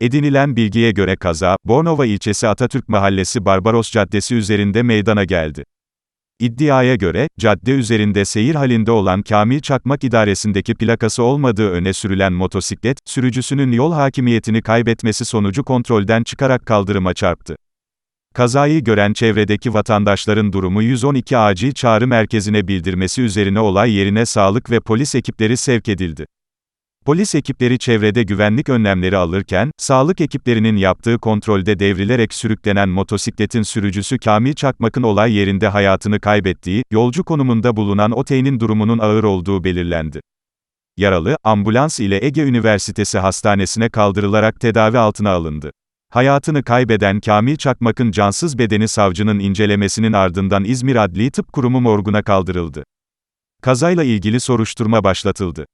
Edinilen bilgiye göre kaza, Bornova ilçesi Atatürk Mahallesi Barbaros Caddesi üzerinde meydana geldi. İddiaya göre, cadde üzerinde seyir halinde olan Kamil Çakmak idaresindeki plakası olmadığı öne sürülen motosiklet, sürücüsünün yol hakimiyetini kaybetmesi sonucu kontrolden çıkarak kaldırıma çarptı. Kazayı gören çevredeki vatandaşların durumu 112 acil çağrı merkezine bildirmesi üzerine olay yerine sağlık ve polis ekipleri sevk edildi. Polis ekipleri çevrede güvenlik önlemleri alırken, sağlık ekiplerinin yaptığı kontrolde devrilerek sürüklenen motosikletin sürücüsü Kamil Çakmak'ın olay yerinde hayatını kaybettiği, yolcu konumunda bulunan Otey'nin durumunun ağır olduğu belirlendi. Yaralı, ambulans ile Ege Üniversitesi Hastanesi'ne kaldırılarak tedavi altına alındı. Hayatını kaybeden Kamil Çakmak'ın cansız bedeni savcının incelemesinin ardından İzmir Adli Tıp Kurumu morguna kaldırıldı. Kazayla ilgili soruşturma başlatıldı.